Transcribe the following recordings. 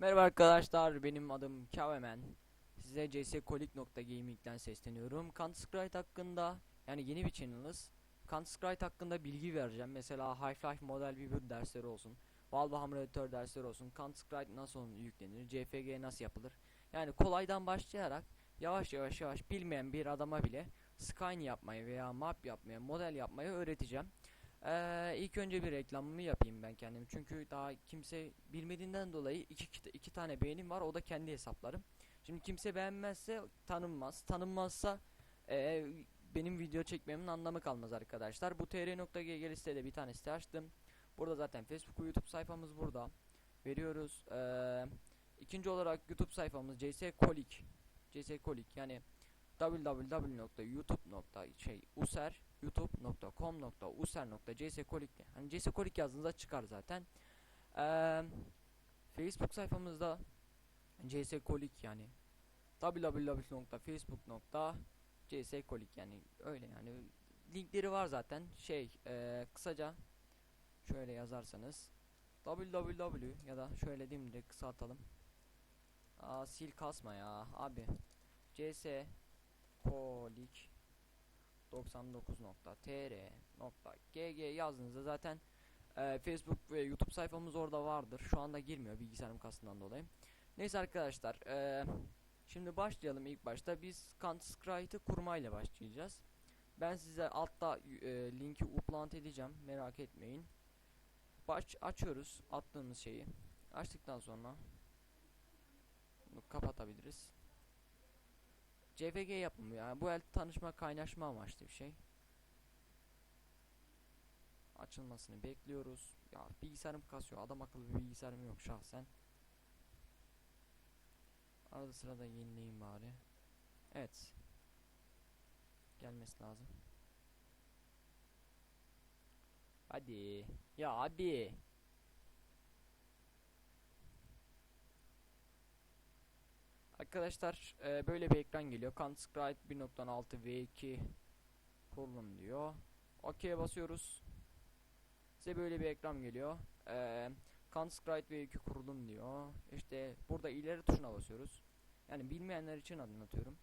Merhaba arkadaşlar benim adım Kavemen. Size cscolik.gaming'den sesleniyorum. Counter-Strike hakkında yani yeni bir channel'ız. Counter-Strike hakkında bilgi vereceğim. Mesela Half-Life Model Viewer dersleri olsun. Valve Emulator dersleri olsun. Counter-Strike nasıl yüklenir? CFG nasıl yapılır? Yani kolaydan başlayarak yavaş yavaş yavaş bilmeyen bir adama bile Skyne yapmayı veya map yapmayı, model yapmayı öğreteceğim. Ee, ilk önce bir reklamımı yapayım ben kendim. Çünkü daha kimse bilmediğinden dolayı iki, iki, tane beğenim var. O da kendi hesaplarım. Şimdi kimse beğenmezse tanınmaz. Tanınmazsa ee, benim video çekmemin anlamı kalmaz arkadaşlar. Bu tr.gg listede bir tane site açtım. Burada zaten Facebook YouTube sayfamız burada. Veriyoruz. Ee, ikinci olarak YouTube sayfamız cscolik. cscolik yani www.youtube.şey user youtube.com.user.cscolik hani cscolik yazdığınızda çıkar zaten. Ee, Facebook sayfamızda cscolik yani www.facebook.cscolik yani öyle yani linkleri var zaten şey e, kısaca şöyle yazarsanız www ya da şöyle diyeyim de kısaltalım. Aa sil kasma ya abi. cs 99.tr.gg yazdığınızda zaten e, Facebook ve YouTube sayfamız orada vardır. Şu anda girmiyor bilgisayarım kastından dolayı. Neyse arkadaşlar e, şimdi başlayalım ilk başta biz Counter-Strike'ı kurmayla başlayacağız. Ben size altta e, linki upload edeceğim merak etmeyin. Baş açıyoruz attığımız şeyi. Açtıktan sonra bunu kapatabiliriz. CFG yapımı yani bu el tanışma kaynaşma amaçlı bir şey. Açılmasını bekliyoruz. Ya bilgisayarım kasıyor. Adam akıllı bir bilgisayarım yok şahsen. Arada sırada yenileyim bari. Evet. Gelmesi lazım. Hadi. Ya abi. Arkadaşlar e, böyle bir ekran geliyor. Counter-Strike 1.6 V2 kurulum diyor. OK'ye basıyoruz. Size böyle bir ekran geliyor. E, Counter-Strike V2 kurulum diyor. İşte burada ileri tuşuna basıyoruz. Yani bilmeyenler için anlatıyorum.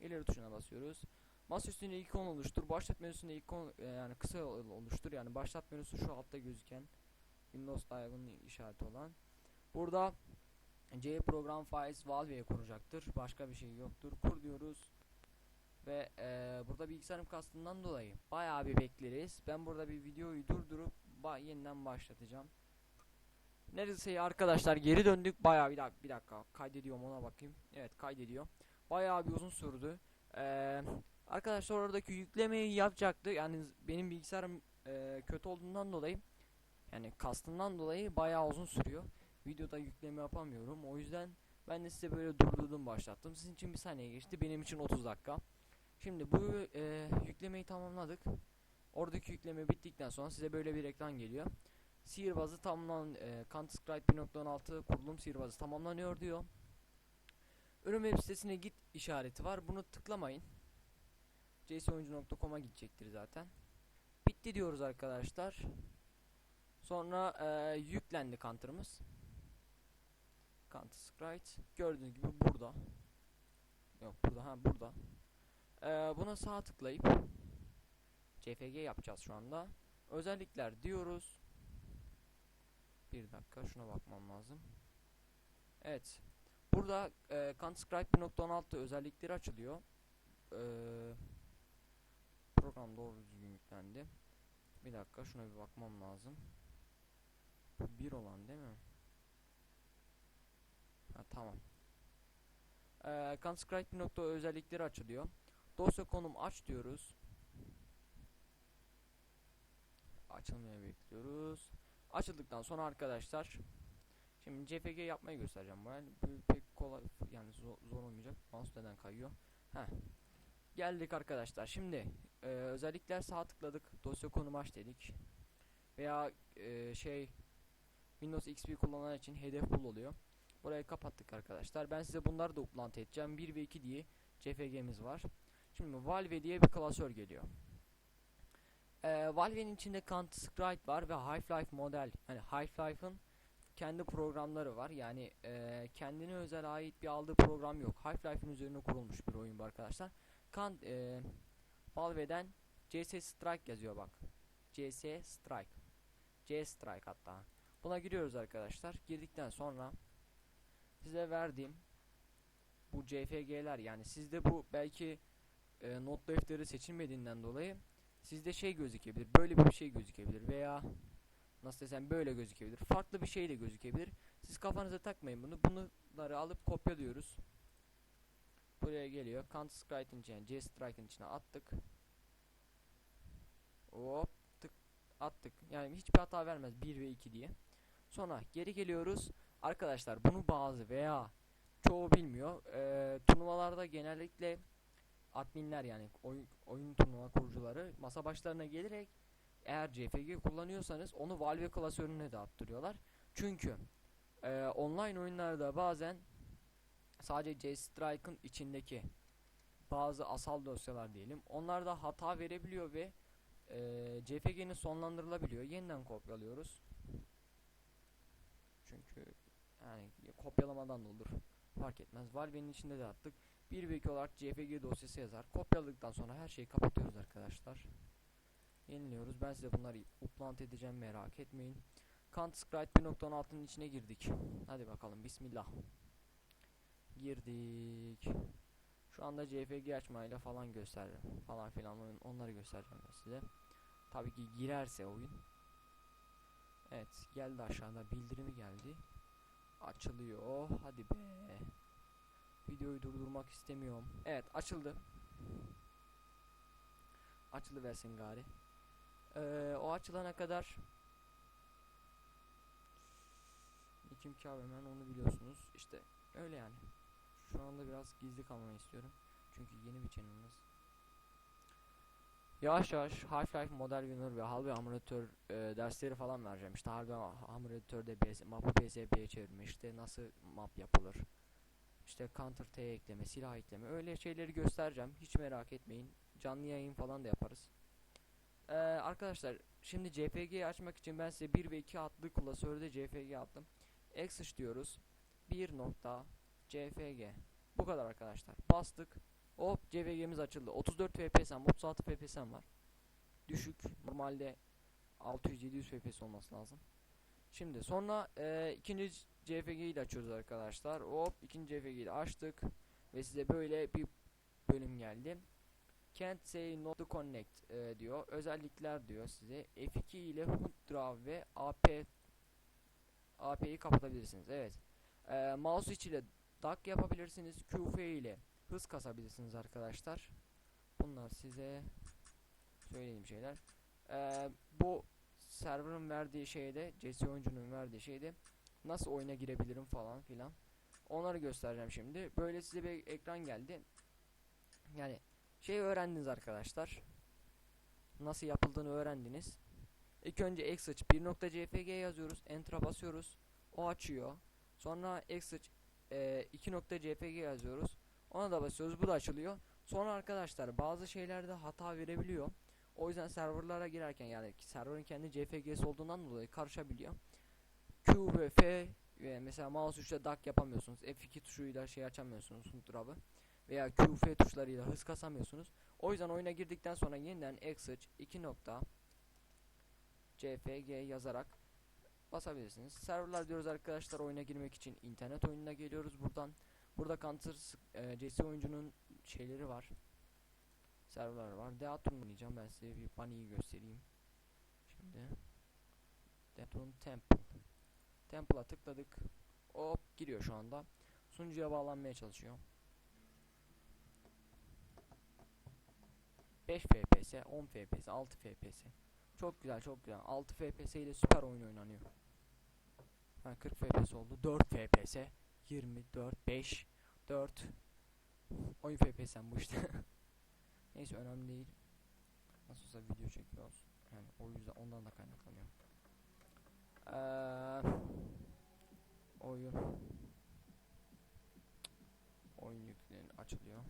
İleri tuşuna basıyoruz. Masa üstünde ikon oluştur. Başlat menüsünde ikon e, yani kısa oluştur. Yani başlat menüsü şu altta gözüken Windows Dialog'un işareti olan. Burada C program files Valve'ye kuracaktır. Başka bir şey yoktur. Kur diyoruz. Ve e, burada bilgisayarım kastından dolayı bayağı bir bekleriz. Ben burada bir videoyu durdurup ba yeniden başlatacağım. Neredeyse arkadaşlar geri döndük. Bayağı bir dakika, bir dakika kaydediyorum ona bakayım. Evet kaydediyor. Bayağı bir uzun sürdü. Ee, arkadaşlar oradaki yüklemeyi yapacaktı. Yani benim bilgisayarım e, kötü olduğundan dolayı yani kastından dolayı bayağı uzun sürüyor videoda yükleme yapamıyorum. O yüzden ben de size böyle durdurdum başlattım. Sizin için bir saniye geçti. Benim için 30 dakika. Şimdi bu e, yüklemeyi tamamladık. Oradaki yükleme bittikten sonra size böyle bir ekran geliyor. Sihirbazı tamamlan e, Counter-Strike 1.16 kurulum sihirbazı tamamlanıyor diyor. Ürün web sitesine git işareti var. Bunu tıklamayın. csoyuncu.com'a gidecektir zaten. Bitti diyoruz arkadaşlar. Sonra e, yüklendi counter'ımız. Counter Strike gördüğünüz gibi burada. Yok burada ha burada. Ee, buna sağ tıklayıp CFG yapacağız şu anda. Özellikler diyoruz. Bir dakika şuna bakmam lazım. Evet. Burada e, Counter Strike 1.16 özellikleri açılıyor. Ee, program doğru düzgün yüklendi. Bir dakika şuna bir bakmam lazım. Bu bir olan değil mi? Ha, tamam. Ee, bir nokta özellikleri açılıyor. Dosya konum aç diyoruz. Açılmaya bekliyoruz. Açıldıktan sonra arkadaşlar şimdi CFG yapmayı göstereceğim. Yani bu pek kolay yani zor, zor olmayacak. Mouse neden kayıyor? Heh. Geldik arkadaşlar. Şimdi e, özellikler sağ tıkladık. Dosya konum aç dedik. Veya e, şey Windows XP kullanan için hedef bul oluyor. Burayı kapattık arkadaşlar. Ben size bunları da upload edeceğim. 1 ve 2 diye CFG'miz var. Şimdi Valve diye bir klasör geliyor. Ee, Valve'nin içinde Counter Strike var ve Half-Life model. Yani Half-Life'ın kendi programları var. Yani e, kendine özel ait bir aldığı program yok. Half-Life'in üzerine kurulmuş bir oyun bu arkadaşlar. Kan e, Valve'den CS Strike yazıyor bak. CS Strike. C Strike hatta. Buna giriyoruz arkadaşlar. Girdikten sonra size verdiğim bu CFG'ler yani sizde bu belki e, not defteri seçilmediğinden dolayı sizde şey gözükebilir. Böyle bir şey gözükebilir veya nasıl desem böyle gözükebilir. Farklı bir şey de gözükebilir. Siz kafanıza takmayın bunu. Bunları alıp kopyalıyoruz. Buraya geliyor. Counter Strike'ın içine, C Strike'ın içine attık. Hop tık attık. Yani hiçbir hata vermez 1 ve 2 diye. Sonra geri geliyoruz. Arkadaşlar bunu bazı veya çoğu bilmiyor. Ee, turnuvalarda genellikle adminler yani oyun, oyun turnuva kurucuları masa başlarına gelerek eğer CFG kullanıyorsanız onu Valve klasörüne de attırıyorlar. Çünkü e, online oyunlarda bazen sadece J-Strike'ın içindeki bazı asal dosyalar diyelim. Onlarda hata verebiliyor ve e, CFG'nin sonlandırılabiliyor. Yeniden kopyalıyoruz. Çünkü yani kopyalamadan da olur. Fark etmez. Valve'nin içinde de attık. 1 ve 2 olarak CFG dosyası yazar. Kopyaladıktan sonra her şeyi kapatıyoruz arkadaşlar. Yeniliyoruz. Ben size bunları upload edeceğim merak etmeyin. Counter-Strike 1.16'nın içine girdik. Hadi bakalım bismillah. Girdik. Şu anda CFG açmayla falan gösteririm. Falan filan oyun onları göstereceğim ben size. Tabii ki girerse oyun. Evet geldi aşağıda bildirimi geldi. Açılıyor. Hadi be. Videoyu durdurmak istemiyorum. Evet açıldı. Açılı versin gari. Ee, o açılana kadar Kim hemen onu biliyorsunuz. İşte öyle yani. Şu anda biraz gizli kalmayı istiyorum. Çünkü yeni bir channel'ımız. Yavaş yavaş Half-Life Model Winner ve Halve Hamurator e, dersleri falan vereceğim. İşte Halve Hamurator'da BS, map'ı PSP'ye çevirme, işte nasıl map yapılır. İşte Counter T ekleme, silah ekleme öyle şeyleri göstereceğim. Hiç merak etmeyin. Canlı yayın falan da yaparız. Ee, arkadaşlar şimdi CPG açmak için ben size 1 ve 2 adlı klasörde CPG attım. Exit diyoruz. 1 nokta CFG. Bu kadar arkadaşlar. Bastık. Hop CVG'miz açıldı. 34 FPS'm, 36 FPS'm var. Düşük. Normalde 600-700 FPS olması lazım. Şimdi sonra e, ikinci CFG'yi de açıyoruz arkadaşlar. Hop ikinci CFG'yi de açtık. Ve size böyle bir bölüm geldi. Can't say not to connect e, diyor. Özellikler diyor size. F2 ile HUD Draw ve AP AP'yi kapatabilirsiniz. Evet. E, mouse içi DAC yapabilirsiniz. QF ile hız kasabilirsiniz arkadaşlar. Bunlar size söylediğim şeyler. Ee, bu server'ın verdiği şeyde, CS oyuncunun verdiği şeyde nasıl oyuna girebilirim falan filan. Onları göstereceğim şimdi. Böyle size bir ekran geldi. Yani şey öğrendiniz arkadaşlar. Nasıl yapıldığını öğrendiniz. İlk önce exit 1.jpg yazıyoruz. Enter'a basıyoruz. O açıyor. Sonra exit e, 2.jpg yazıyoruz. Ona da basıyoruz. Bu da açılıyor. Sonra arkadaşlar bazı şeylerde hata verebiliyor. O yüzden serverlara girerken yani serverın kendi CFG'si olduğundan dolayı karışabiliyor. Q ve F ve mesela mouse tuşla DAC yapamıyorsunuz. F2 tuşuyla şey açamıyorsunuz drabı. Veya Q, F tuşlarıyla hız kasamıyorsunuz. O yüzden oyuna girdikten sonra yeniden exit 2 nokta CFG yazarak basabilirsiniz. Serverlar diyoruz arkadaşlar oyuna girmek için internet oyununa geliyoruz buradan. Burada Counter e, CS oyuncunun şeyleri var. Serverlar var. Deaton oynayacağım. Ben size bir bunny'yi göstereyim. Şimdi Deaton Temple. Temple'a tıkladık. Hop giriyor şu anda. Sunucuya bağlanmaya çalışıyor. 5 FPS, 10 FPS, 6 FPS. Çok güzel, çok güzel. 6 FPS ile süper oyun oynanıyor. Ha, 40 FPS oldu. 4 FPS. 24, 5, 4. Oyun FPS'en bu işte. Neyse önemli değil. Nasıl olsa video çekiyoruz. Yani o yüzden ondan da kaynaklanıyor. Ee, oyun. Oyun yüklen açılıyor.